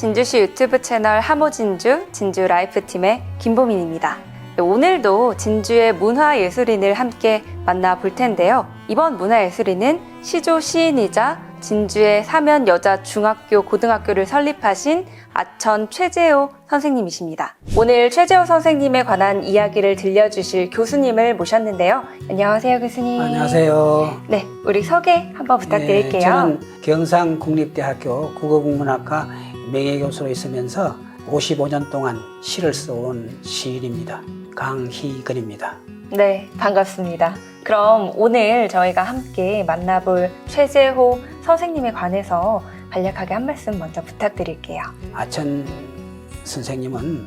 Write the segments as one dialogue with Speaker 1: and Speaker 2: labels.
Speaker 1: 진주시 유튜브 채널 하모진주 진주 라이프팀의 김보민입니다. 오늘도 진주의 문화예술인을 함께 만나볼 텐데요. 이번 문화예술인은 시조 시인이자 진주의 사면 여자 중학교 고등학교를 설립하신 아천 최재호 선생님이십니다. 오늘 최재호 선생님에 관한 이야기를 들려주실 교수님을 모셨는데요. 안녕하세요, 교수님.
Speaker 2: 안녕하세요.
Speaker 1: 네, 우리 소개 한번 부탁드릴게요.
Speaker 2: 네, 저는 경상국립대학교 국어국문학과 명예교수로 있으면서 55년 동안 시를 써온 시인입니다. 강희근입니다.
Speaker 1: 네, 반갑습니다. 그럼 오늘 저희가 함께 만나볼 최재호 선생님에 관해서 간략하게 한 말씀 먼저 부탁드릴게요.
Speaker 2: 아천 선생님은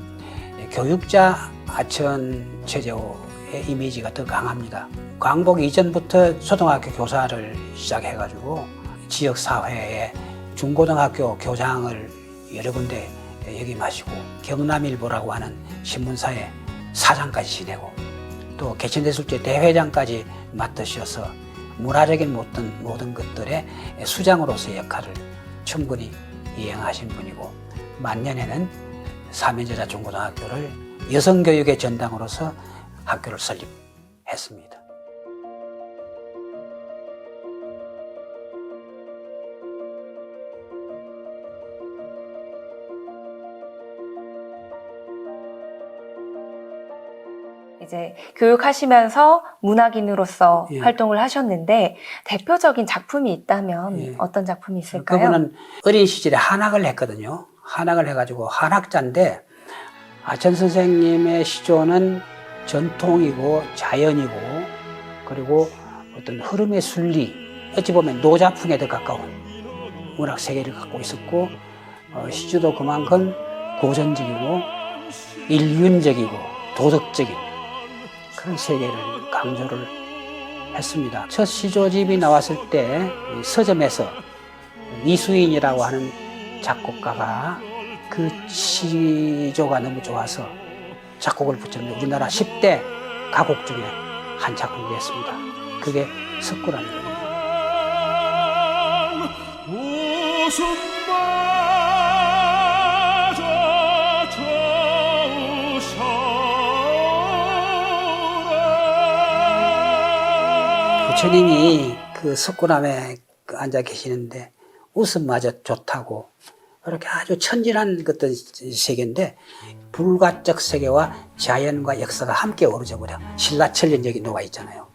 Speaker 2: 교육자 아천 최재호의 이미지가 더 강합니다. 광복 이전부터 초등학교 교사를 시작해가지고 지역 사회에 중고등학교 교장을 여러 군데 역임하시고 경남일보라고 하는 신문사에 사장까지 지내고 또 개천대술제 대회장까지 맡으셔서 문화적인 모든, 모든 것들의 수장으로서의 역할을 충분히 이행하신 분이고 만년에는 사면제자 중고등학교를 여성교육의 전당으로서 학교를 설립했습니다.
Speaker 1: 이제 교육하시면서 문학인으로서
Speaker 2: 예.
Speaker 1: 활동을 하셨는데 대표적인 작품이 있다면
Speaker 2: 예.
Speaker 1: 어떤 작품이 있을까요?
Speaker 2: 그분은 어린 시절에 한학을 했거든요. 한학을 해가지고 한학자인데 아천 선생님의 시조는 전통이고 자연이고 그리고 어떤 흐름의 순리 어찌 보면 노자풍에 더 가까운 문학 세계를 갖고 있었고 어, 시조도 그만큼 고전적이고 일륜적이고 도덕적인 그런 세계를 강조를 했습니다. 첫 시조집이 나왔을 때이 서점에서 이수인이라고 하는 작곡가가 그 시조가 너무 좋아서 작곡을 붙였는데 우리나라 10대 가곡 중에 한 작품이 됐습니다. 그게 석구라는 겁니다. 부처님이 그 석굴암에 그 앉아 계시는데 웃음마저 좋다고 그렇게 아주 천진한 것들 세계인데 불가적 세계와 자연과 역사가 함께 어우러져 버려 신라천년적이 녹아 있잖아요.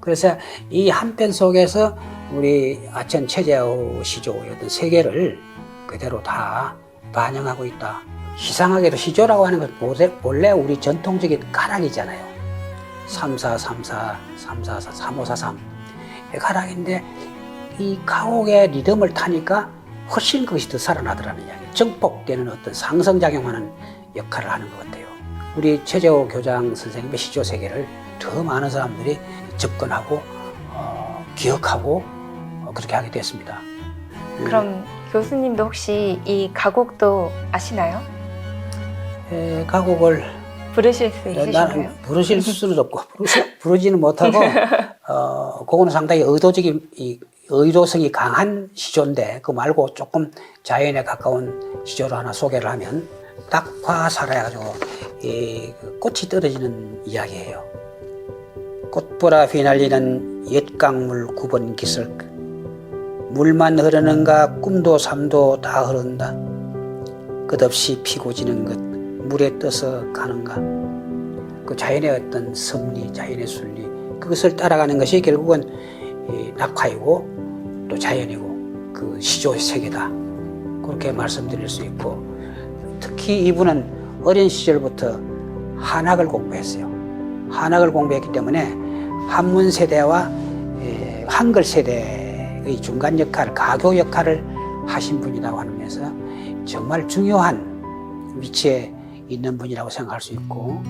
Speaker 2: 그래서 이 한편 속에서 우리 아천 최재호 시조의 어떤 세계를 그대로 다 반영하고 있다. 이상하게도 시조라고 하는 건 본래- 본래 우리 전통적인 가락이잖아요. 3434, 344, 3543 가락인데 이 가곡의 리듬을 타니까 훨씬 그것이 더 살아나더라는 이야기. 정복되는 어떤 상성작용하는 역할을 하는 것 같아요. 우리 최재호 교장 선생님의 시조 세계를 더 많은 사람들이 접근하고 어, 기억하고 어, 그렇게 하게 됐습니다.
Speaker 1: 그럼 교수님도 혹시 이 가곡도 아시나요?
Speaker 2: 에, 가곡을
Speaker 1: 부르실 수 있으신가요?
Speaker 2: 나는 부르실 수는 없고 부르- 부르지 는 못하고 어 그거는 상당히 의도적인 이 의도성이 강한 시조인데 그 말고 조금 자연에 가까운 시조를 하나 소개를 하면 딱화 살아가지고 이그 꽃이 떨어지는 이야기예요. 꽃보라 휘날리는 옛강물 구번 기슭 물만 흐르는가 꿈도 삶도 다 흐른다. 끝없이 피고 지는 것 물에 떠서 가는가 그 자연의 어떤 섭리, 자연의 순리 그것을 따라가는 것이 결국은 이 낙화이고 또 자연이고 그 시조의 세계다 그렇게 말씀드릴 수 있고 특히 이분은 어린 시절부터 한학을 공부했어요. 한학을 공부했기 때문에 한문 세대와 에, 한글 세대의 중간 역할, 가교 역할을 하신 분이라고 하면서 정말 중요한 위치에 있는 분이라고 생각할 수 있고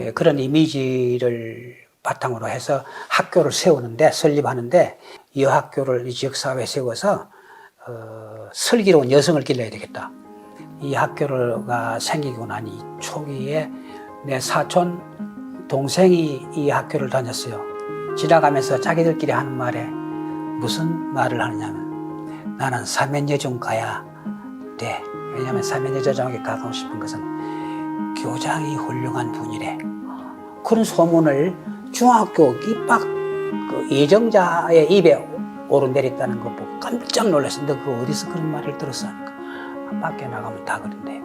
Speaker 2: 예, 그런 이미지를 바탕으로 해서 학교를 세우는데 설립하는데 이 학교를 이 지역 사회에 세워서 어, 슬기로운 여성을 길러야 되겠다. 이 학교가 생기고 나니 초기에 내 사촌 동생이 이 학교를 다녔어요. 지나가면서 자기들끼리 하는 말에 무슨 말을 하느냐면 나는 사면여중 가야 돼. 왜냐하면 사면여중에 가고 싶은 것은 교장이 훌륭한 분이래. 그런 소문을 중학교 입학 그 예정자의 입에 오르내렸다는 거 보고 깜짝 놀랐어요. 너그 어디서 그런 말을 들었어? 밖에 나가면 다 그런데.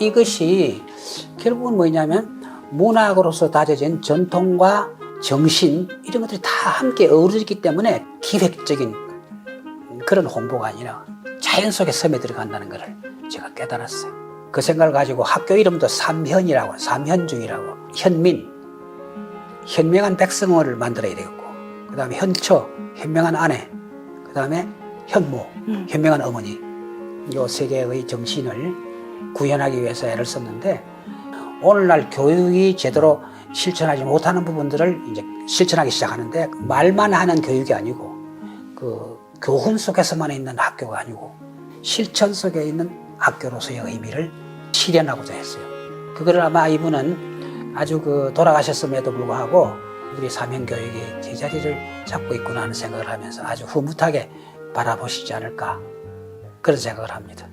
Speaker 2: 이것이 결국은 뭐냐면 문학으로서 다져진 전통과 정신 이런 것들이 다 함께 어우러지기 때문에 기획적인 그런 홍보가 아니라 자연 속에 섬에 들어간다는 것을 제가 깨달았어요. 그 생각을 가지고 학교 이름도 삼현이라고 삼현중이라고. 현민. 현명한 백성어를 만들어야 되겠고 그 다음에 현처 현명한 아내 그 다음에 현모 현명한 어머니 요세 개의 정신을 구현하기 위해서 애를 썼는데 오늘날 교육이 제대로 실천하지 못하는 부분들을 이제 실천하기 시작하는데 말만 하는 교육이 아니고 그 교훈 속에서만 있는 학교가 아니고 실천 속에 있는 학교로서의 의미를 실현하고자 했어요. 그거를 아마 이분은 아주 그 돌아가셨음에도 불구하고 우리 사명교육이 제자리를 잡고 있구나 하는 생각을 하면서 아주 흐뭇하게 바라보시지 않을까 그런 생각을 합니다.